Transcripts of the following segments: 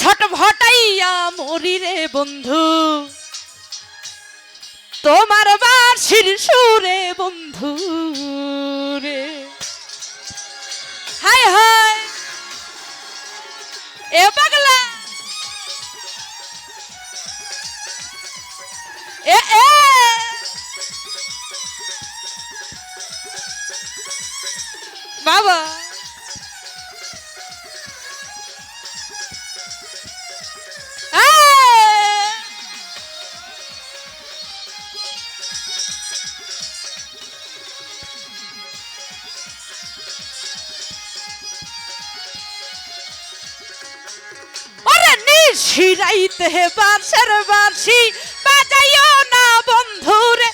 ছটফটাইয়া মরি রে বন্ধু। তোমার বাঁশির সুরে বন্ধু রে। হায় হায়, এ পাগলা। এ এ। বাবা। ওরে নিশিরাইতে বাঁশের বাঁশি, বাজাইও না বন্ধুরে,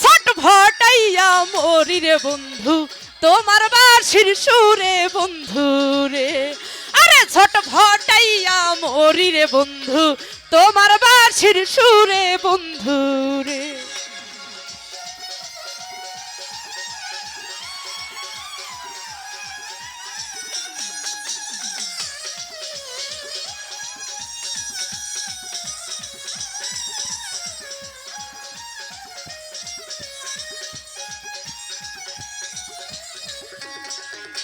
ছট ভটাইয়া মরি রে বন্ধু, তোমার বাঁশির সুরে বন্ধু রে আরে ছট ভটাইয়া মরি রে বন্ধু, তোমার বাঁশির সুরে বন্ধু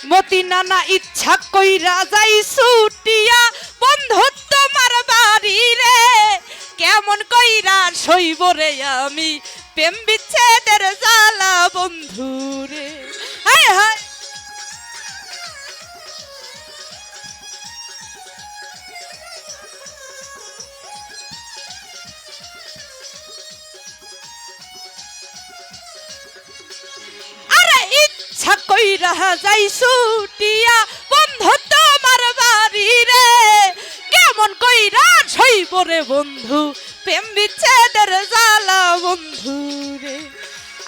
মতি নানা ইচ্ছা কই রাজাই ছুটিয়া, বন্ধুত্ব মার বাড়ি রে। কেমন কইরা সইব রে আমি, প্রেম বিচ্ছেদের জ্বালা বন্ধু রে। হায় হায়। কইরা যাই তোমার বাড়ি রে। কেমন কইরা ছইব রে বন্ধু, প্রেম বিচ্ছেদের বন্ধু রে।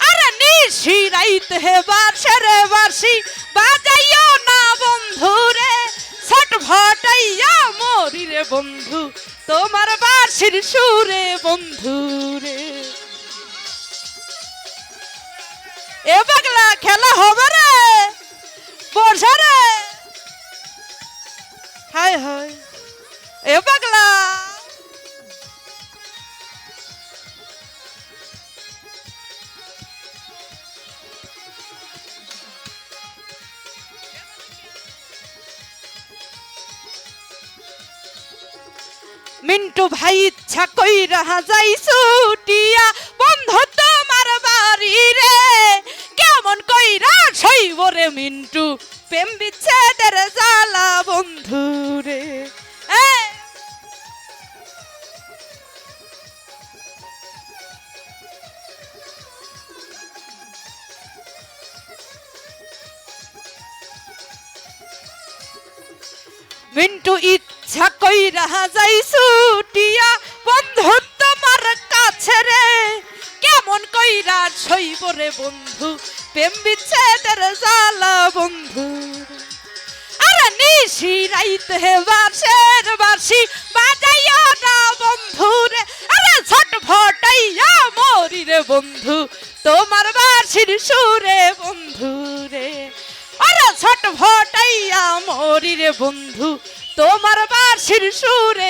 আরে নিশি রাইতে হে বাসি বাজাইও না বন্ধু রে। ছট ভটাইয়া মরি রে বন্ধু, তোমার বাসির সুরে বন্ধু রে। এ পাগলা খেলা হবে রে হায় হায়, এ পাগলা। মিন্টু ভাই ইচ্ছা কই রাহা যাই ছুটিয়া, বন্ধ তোমার বাড়ি রে। কেমন কইরা সইব রে মিন্টু প্রেম বিচ্ছেদের জ্বালা বন্ধু রে মিন্টু ইচ্ছা কইরা যাই ছুটিয়া বন্ধু তোমার কাছে রে। কেমন কইরা সইব রে, বন্ধু? প্রেম বিচ্ছেদের জ্বালা বন্ধু আরে নিশি রাইতে বাসের বাসি বাজাইয়া না বন্ধু রে আরে ছট ফটাইয়া মরি রে বন্ধু তোমার বাসির সুরে বন্ধু রে আরে ছট ফটাইয়া মরি রে বন্ধু তোমার বাসির সুরে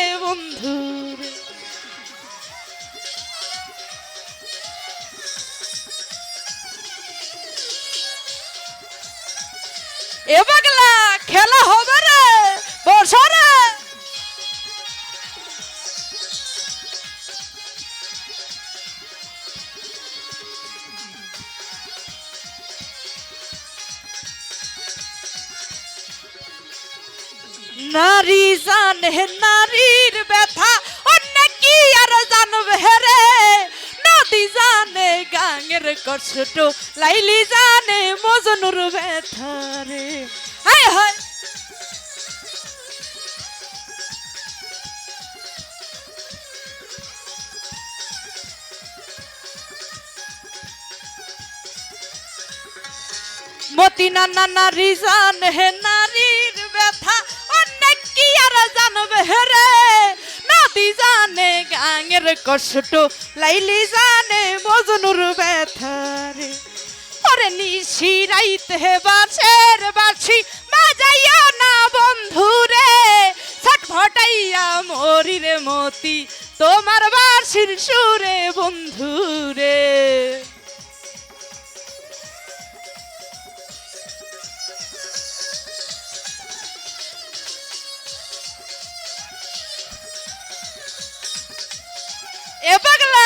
এ খেলা হবে রে বর্ষা রে নারী জানে নারীর ব্যথা, অন্য কি আর জানবে রে? নদী জানে গাঙের কষ্ট, লাইলি জানে মতি নানা নারী জানে হে নারীর ব্যথা। অনেক কি আর জানবে রে? নদী জানে গাঙের কষ্ট, লাইলি জানে মজনুর ব্যথা রে। ওরে নিশি রাইতে বাসের এ পাগলা